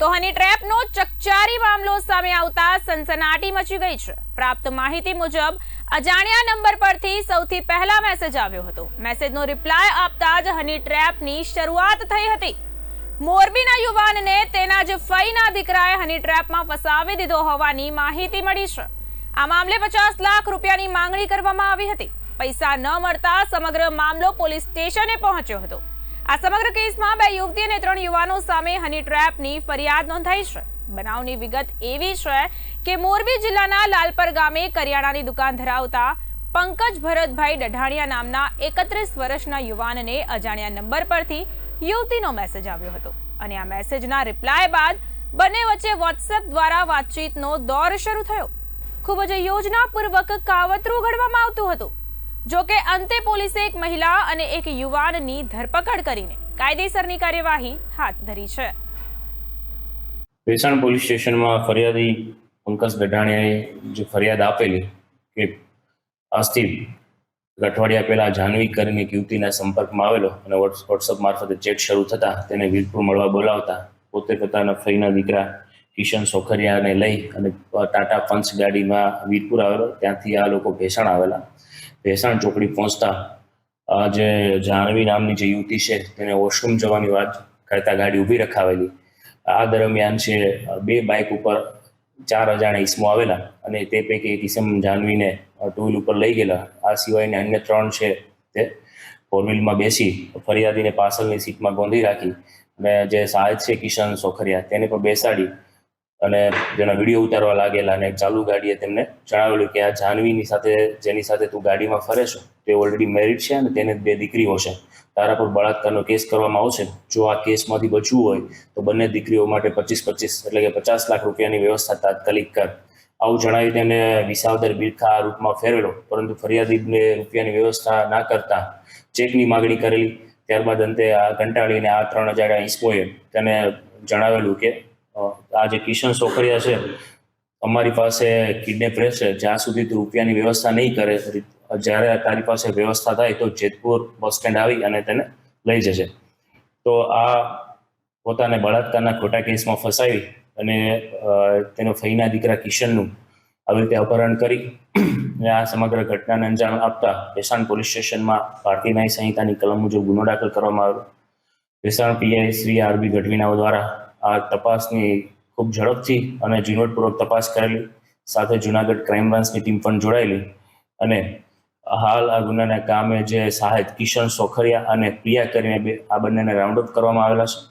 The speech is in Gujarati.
તો હની ટ્રેપનો ચકચારી મામલો સામે આવતા સનસનાટી મચી ગઈ છે. પ્રાપ્ત માહિતી મુજબ, અજાણ્યા નંબર પરથી સૌથી પહેલા મેસેજ આવ્યો હતો. મેસેજનો રિપ્લાય આપતા જ હની ટ્રેપની શરૂઆત થઈ હતી. મોરબીના યુવાનને તેના જ ફઈના દીકરાએ હની ટ્રેપમાં ફસાવી દીધો હોવાની માહિતી મળી છે. આ મામલે પચાસ લાખ રૂપિયાની માંગણી કરવામાં આવી હતી. પૈસા ન મળતા સમગ્ર મામલો પોલીસ સ્ટેશને પહોંચ્યો હતો. આ સમગ્ર કેસમાં બે યુવતી અને ત્રણ યુવાનો સામે હની ટ્રેપની ફરિયાદ નોંધાઈ છે. બનાવની વિગત એવી છે કે મોરબી જિલ્લાના લાલપર ગામે કરિયાણાની દુકાન ધરાવતા પંકજ ભરતભાઈ ડઢાણિયા નામના એકત્રીસ વર્ષના યુવાનને અજાણ્યા નંબર પરથી યુવતીનો મેસેજ આવ્યો હતો અને આ મેસેજના રિપ્લાય બાદ બંને વચ્ચે વોટ્સએપ દ્વારા વાતચીતનો દોર શરૂ થયો. ખૂબ જ યોજનાપૂર્વક કાવતરું ઘડવામાં આવતું હતું. જો કે અંતે પોલીસે એક મહિલા અને એક યુવાનની ધરપકડ કરીને કાયદેસરની કાર્યવાહી હાથ ધરી છે. ભેસાણ પોલીસ સ્ટેશનમાં ફરિયાદી પંકજ ગઢાણીયાએ જે ફરિયાદ આપેલી કે આજથી અઠવાડિયા પહેલા જાહ્નવી કરીને એક યુવતીના સંપર્કમાં આવેલો અને વોટ્સઅપ મારફતે ચેટ શરૂ થતા તેને વીરપુર મળવા બોલાવતા પોતે પોતાના ફઈના દીકરા કિશન સોખરિયાને લઈ અને ટાટા પંચ ગાડીમાં વીરપુર આવેલો. ત્યાંથી આ લોકો ભેસાણ આવેલા. ભેસાણ ચોકડી પહોંચતા જે જાહ્નવી નામની જે યુવતી છે, તેને વોશરૂમ જવાની વાત કરતા ગાડી ઊભી રખાવેલી. આ દરમિયાન છે, બે બાઇક ઉપર ચાર અજાણ્યા ઈસમો આવેલા અને તે પૈકી એક ઈસમ જાનવીને ટુ વ્હીલ ઉપર લઈ ગયેલા. આ સિવાયના અન્ય ત્રણ છે તે ફોર વ્હીલમાં બેસી ફરિયાદીને પાછળની સીટમાં ગોંધી રાખી અને જે સાહેબ છે કિશન સોખરિયા, તેને પણ બેસાડી અને જેના વીડિયો ઉતારવા લાગેલા અને ચાલુ ગાડીએ તેમને જણાવેલું કે આ જાનવીની સાથે, જેની સાથે તું ગાડીમાં ફરે છો, તે ઓલરેડી મેરિડ છે અને તેને બે દીકરીઓ છે. તારા પર બળાત્કારનો કેસ કરવામાં આવશે. જો આ કેસમાંથી બચવું હોય, તો બંને દીકરીઓ માટે પચીસ પચીસ એટલે કે પચાસ લાખ રૂપિયાની વ્યવસ્થા તાત્કાલિક કર. આવું જણાવી તેને વિસાવદર બિરખા રૂપમાં ફેરવેલો, પરંતુ ફરિયાદીને રૂપિયાની વ્યવસ્થા ના કરતા ચેકની માગણી કરેલી. ત્યારબાદ અંતે આ કંટાળીને આ ત્રણ હજાર ઈસમોએ તેને જણાવેલું કે આ જે કિશન સોખરિયા છે, અમારી પાસે કિડનેપ રહેશે. જ્યાં સુધી તું રૂપિયાની વ્યવસ્થા નહીં કરે, જ્યારે તારી પાસે વ્યવસ્થા થાય તો જેતપુર બસ સ્ટેન્ડ આવી અને તેને લઈ જશે તો આ પોતાને બળાત્કારના ખોટા કેસમાં ફસાવી અને તેનો ફઈના દીકરા કિશનનું આવી રીતે અપહરણ કરી અને આ સમગ્ર ઘટનાને અંજામ આપતા ભેસાણ પોલીસ સ્ટેશનમાં ભારતીય ન્યાય સંહિતાની કલમ મુજબ ગુનો દાખલ કરવામાં આવ્યો. Bhesan PI Shri R B ગઢવીનાઓ દ્વારા આ તપાસની ખૂબ ઝડપથી અને ઝીણવટપૂર્વક તપાસ કરેલી. સાથે જુનાગઢ ક્રાઇમ બ્રાન્ચની ટીમ પણ જોડાયેલી. અને હાલ આ ગુનાના કામે જે સહાયક કિશન સોખરિયા અને પ્રિયા કરીને આ બંનેને રાઉન્ડ કરવામાં આવેલા છે.